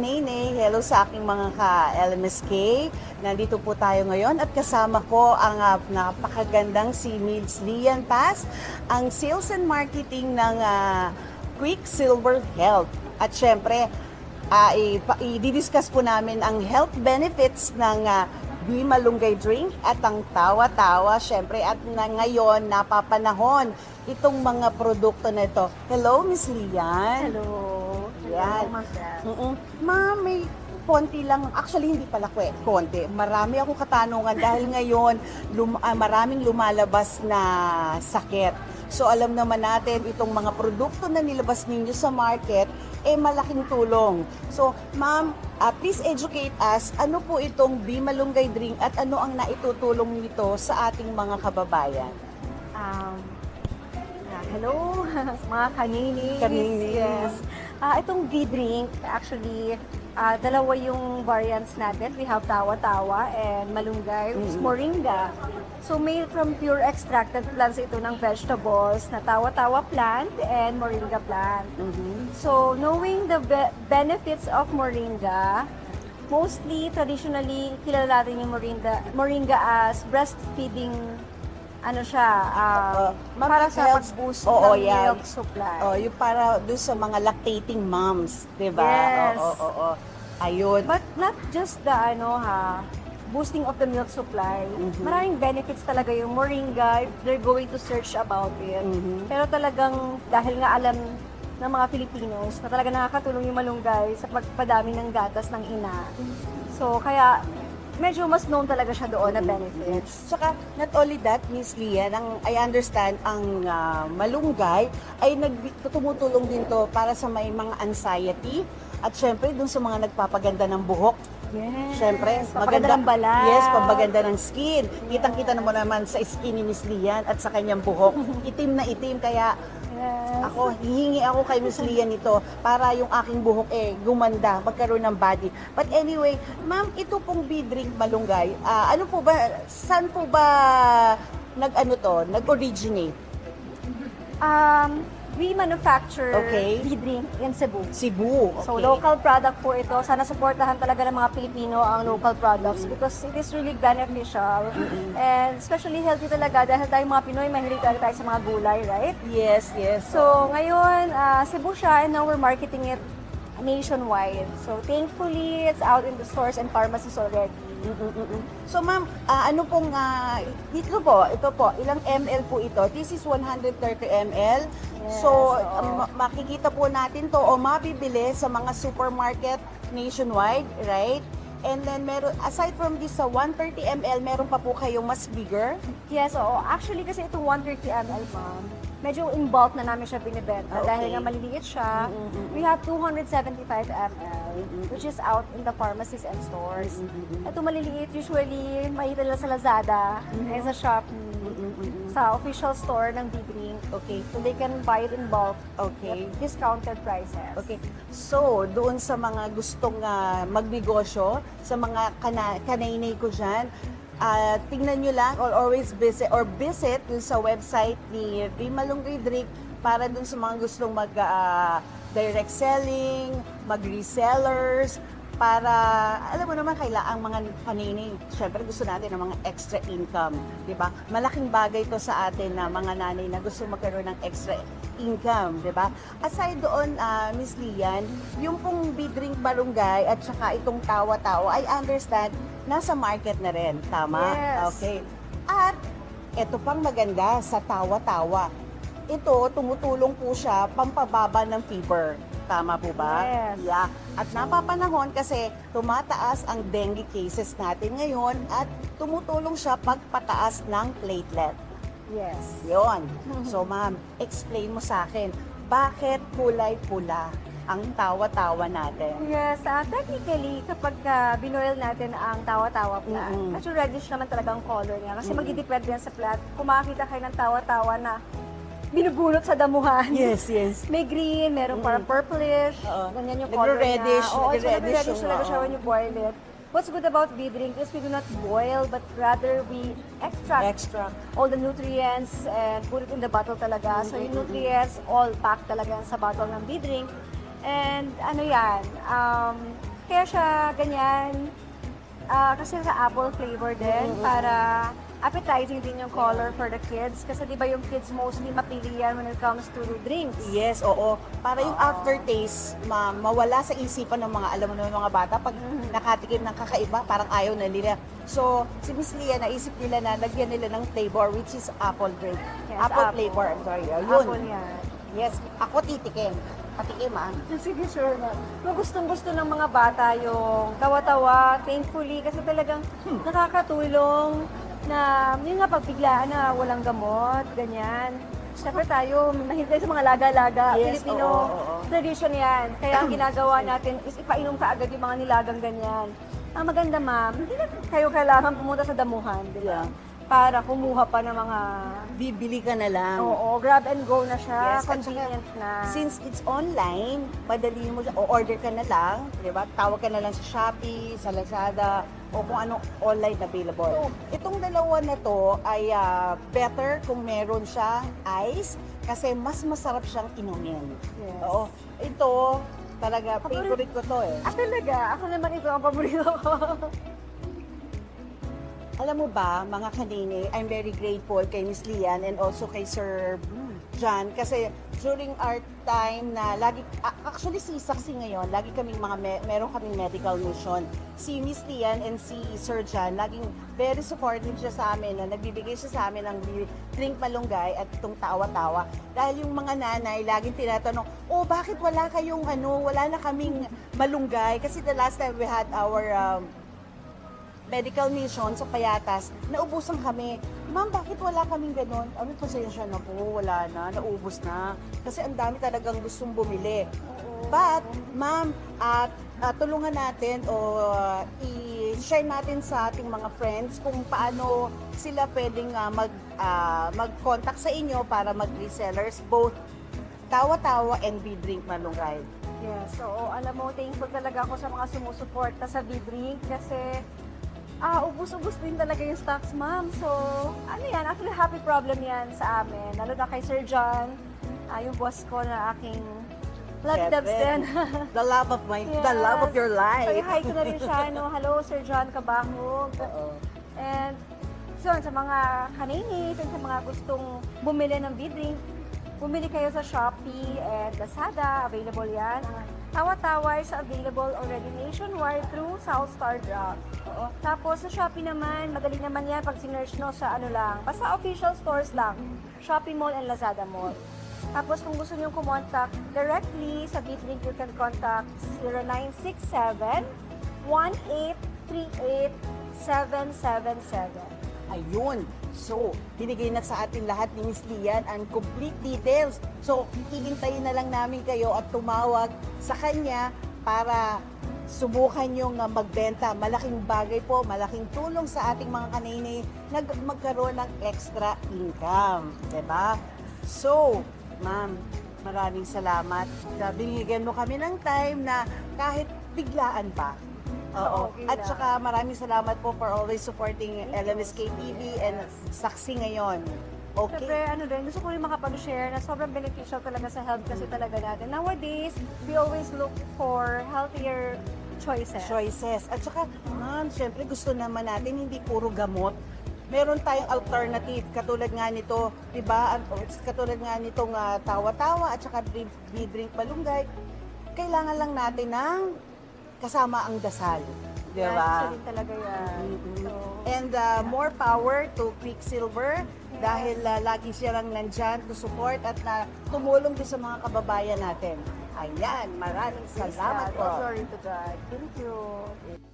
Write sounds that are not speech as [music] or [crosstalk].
Nene, hello sa aking mga ka-LMSK. Nandito po tayo ngayon at kasama ko ang ah, napakagandang si Mills Lian Paz, ang Sales and Marketing ng ah, Quicksilver Health. At syempre, ah, ipa- i-discuss po namin ang health benefits ng uh, Malunggay Drink at ang Tawa-Tawa, syempre. At na ngayon, napapanahon itong mga produkto na ito. Hello, Miss Lian. Hello. Yan. Hello, Ma'am. Ma'am, may konti lang, actually hindi pala kwe, konti. Marami akong katanungan dahil ngayon lum, ah, maraming lumalabas na sakit. So alam naman natin itong mga produkto na nilabas ninyo sa market eh malaking tulong. So ma'am, ah, please educate us ano po itong Bimalunggay drink at ano ang naitutulong nito sa ating mga kababayan. Um, ah, hello, [laughs] mga kaninis. Kaninis. Yes. Ah, itong V-drink, actually, ah, dalawa yung variants natin. We have tawa-tawa and malunggay, which is Mm. moringa. So, made from pure extracted plants ito ng vegetables na tawa-tawa plant and moringa plant. Mhm. So, knowing the be- benefits of moringa, mostly, traditionally, kilala natin yung moringa, moringa as breastfeeding, ano siya, ah, Uh, para sa pag-boost Oo, ng yan. milk supply. Oh, yung para doon sa mga lactating moms, 'di ba? Yes. Oo, oo, oo. Ayun. But not just the, ano ha, boosting of the milk supply. Mhm. Maraming benefits talaga yung moringa if they're going to search about it. Mhm. Pero talagang, dahil nga alam ng mga Filipinos na talaga nakakatulong yung malunggay sa pagpadami ng gatas ng ina. So, kaya medyo mas known talaga siya doon na benefits. Tsaka, not only that, Miss Lian, ang, I understand, ang ah, malunggay ay nag, tumutulong din to para sa may mga anxiety at syempre dun sa mga nagpapaganda ng buhok. Yes. Syempre, Papaganda ng balat. Yes, pagpaganda ng skin. Kitang-kita naman naman sa skin ni Miss Lian at sa kanyang buhok. [laughs] Itim na itim, kaya Yes. Ako, hihingi ako kay Miss Lian nito para yung aking buhok eh gumanda, magkaroon ng body. But anyway, ma'am, ito pong B-drink malunggay, ah, ano po ba, saan po ba nag-ano to, nag-originate? Um, we manufacture Okay. V-drink in Cebu. Cebu, okay. So, local product po ito. Sana supportahan talaga ng mga Pilipino ang local products because it is really beneficial. And especially healthy talaga dahil tayo mga Pinoy, mahilig talaga tayo sa mga gulay, right? Yes, yes. So, ngayon, ah, Cebu siya and now we're marketing it nationwide. So, thankfully, it's out in the stores and pharmacies already. So ma'am, ah, ano pong, ah, dito po, ito po, ilang ml po ito? This is 130 ml. Yes, so, oo. ah, ma- makikita po natin to o mabibili sa mga supermarket nationwide, right? And then meron aside from this sa 130 ml, meron pa po kayong mas bigger. Yes, oo. Actually, kasi itong 130 ml, ma'am, medyo in bulk na namin siya binibenta. Ah, Dahil okay. nga maliliit siya, Mm-mm-mm. we have 275 ml, Mm-mm. which is out in the pharmacies and stores. Mm-mm-mm. Ito maliliit, usually, makita nila sa Lazada, and sa Shopee, Mm-mm-mm. sa official store ng Big Okay. So they can buy it in bulk Okay. at discounted prices. Okay. So, doon sa mga gustong ah, magnegosyo, sa mga kana kanainay ko dyan, ah, tingnan nyo lang or always visit or visit dun sa website ni V. Malunggay Drink para dun sa mga gustong mag ah, direct selling, mag-resellers, para, alam mo naman, kaila ang mga kanainay, syempre gusto natin ng mga extra income, di ba? Malaking bagay to sa atin na mga nanay na gusto magkaroon ng extra income, di ba? Aside doon, ah, Miss Lian, yung pong bidring barangay at saka itong tawa-tawa, I understand, nasa market na rin, tama? Yes. Okay. At ito pang maganda sa tawa-tawa. Ito, tumutulong po siya pampababa ng fever. Tama po ba? Yes. Yeah. At napapanahon kasi tumataas ang dengue cases natin ngayon at tumutulong siya pagpataas ng platelet. Yes. Yon. So [laughs] ma'am, explain mo sa akin, bakit kulay pula ang tawa-tawa natin? Yes, ah, technically, kapag uh, binoil natin ang tawa-tawa plant, Mm-mm. medyo reddish naman talaga ang color niya. Kasi Mm-mm. magdidepende yan sa plant. Kung makakita kayo ng tawa-tawa na binubulot sa damuhan. Yes, yes. [laughs] May green, meron parang purplish, Oo. ganyan yung color Nagre-reddish, niya. Oo, so nagre-reddish nagre-reddish yung- talaga siya oo. when you boil it. What's good about V-drink is we do not boil, but rather we extract Extra. all the nutrients and put it in the bottle talaga. So yung nutrients all packed talaga sa bottle ng B-drink. And ano yan, um, Kaya siya ganyan. Ah, kasi sa apple flavor din para appetizing din yung color for the kids. Kasi di ba yung kids mostly mapili yan when it comes to drinks. Yes, oo. Para yung aftertaste, ma mawala sa isipan ng mga, alam mo naman mga bata, pag Mhm. nakatikim ng kakaiba, parang ayaw na nila. So, si Miss Lia, naisip nila na lagyan nila ng flavor, which is apple drink. Yes, apple, apple. flavor, I'm sorry. Ayun. Apple yan. Yes, ako titikim. Patikim ah. Sige, sure na. No, gustong gusto ng mga bata yung tawa-tawa, thankfully, kasi talagang Hmm. nakakatulong na, yun nga, pagbiglaan na walang gamot, ganyan. Siyempre tayo, mahilig tayo sa mga laga-laga. Yes, Filipino oo, oo, oo. tradition yan. Kaya ang ginagawa natin is ipainom ka agad yung mga nilagang ganyan. Ang maganda, ma'am, hindi na kayo kailangan pumunta sa damuhan, di ba? Yeah. Para kumuha pa ng mga... Bibili ka na lang. Oo, grab and go na siya. Yes, at convenient na. Since it's online, madali mo siya, o order ka na lang, di ba? Tawag ka na lang sa Shopee, sa Lazada, o kung anong online available. Itong dalawa na to ay ah, better kung meron siya ice kasi mas masarap siyang inumin. Yes. Oo. Ito, talaga, favorite ko to eh. Ah, talaga? Ako naman ito ang paborito ko. [laughs] Alam mo ba, mga kanini, I'm very grateful kay Miss Lian and also kay Sir John kasi during our time na lagi, actually si Saksi ngayon, lagi kaming mga, me, meron kaming medical mission. Si Miss Lian and si Sir John, laging very supportive siya sa amin na nagbibigay siya sa amin ng drink malunggay at itong tawa-tawa. Dahil yung mga nanay, laging tinatanong, oh, bakit wala kayong ano, wala na kaming malunggay? Kasi the last time we had our um, medical mission sa Payatas, naubusan kami. Ma'am, bakit wala kaming ganun? Ano, pasensya na po, wala na, naubos na. Kasi ang dami talagang gustong bumili. But, ma'am, at at tulungan natin o uh, i-share natin sa ating mga friends kung paano sila pwedeng ah, mag, ah, mag-contact sa inyo para mag-resellers both tawa-tawa and be-drink malunggay. Yes, oo. Alam mo, thankful talaga ako sa mga sumusuporta sa B-Drink kasi ah, ubus-ubus din talaga yung stocks, ma'am. So, ano yan, actually happy problem yan sa amin. Lalo na kay Sir John, ah, yung boss ko na aking Yes, dubs din. [laughs] The love of my, the love of your life. So, hi ko na rin siya, [laughs] no? Hello, Sir John Kabahog. Oo. And so, sa mga kaninis and sa mga gustong bumili ng B-Drink, bumili kayo sa Shopee and Lazada. Available yan. Ang Tawa-tawa is available already nationwide through Southstar Drug. Oo. Tapos sa Shopee naman, madali naman yan pag sinerch no sa ano lang. Basta official stores lang. Shopee Mall and Lazada Mall. Tapos kung gusto niyo kumontak directly sa B-Drink, you can contact 0967 1838 777. Ayun. So, binigay na sa atin lahat ni Miss Lian ang complete details. So, hihintayin na lang namin kayo at tumawag sa kanya para subukan yung uh, magbenta. Malaking bagay po, malaking tulong sa ating mga kanini na magkaroon ng extra income. ba? So, ma'am, maraming salamat. Binigyan mo kami ng time na kahit biglaan pa, Oo. Okay At saka maraming salamat po for always supporting LMSK TV and Saksi ngayon. Okay. Siyempre, ano din, gusto ko rin makapag-share na sobrang beneficial talaga sa health kasi talaga natin. Nowadays, we always look for healthier choices. Choices. At saka, ma'am, syempre gusto naman natin hindi puro gamot. Meron tayong alternative katulad nga nito, 'di ba? O, Katulad nga nitong ah, tawa-tawa at saka drink, drink malunggay. Kailangan lang natin ng kasama ang dasal, 'di ba? din talaga yan. So, And uh, more power to Quicksilver dahil uh, lagi siyang nandyan to support at na tumulong din sa mga kababayan natin. Ayan, maraming salamat po. All Glory to God. Thank you.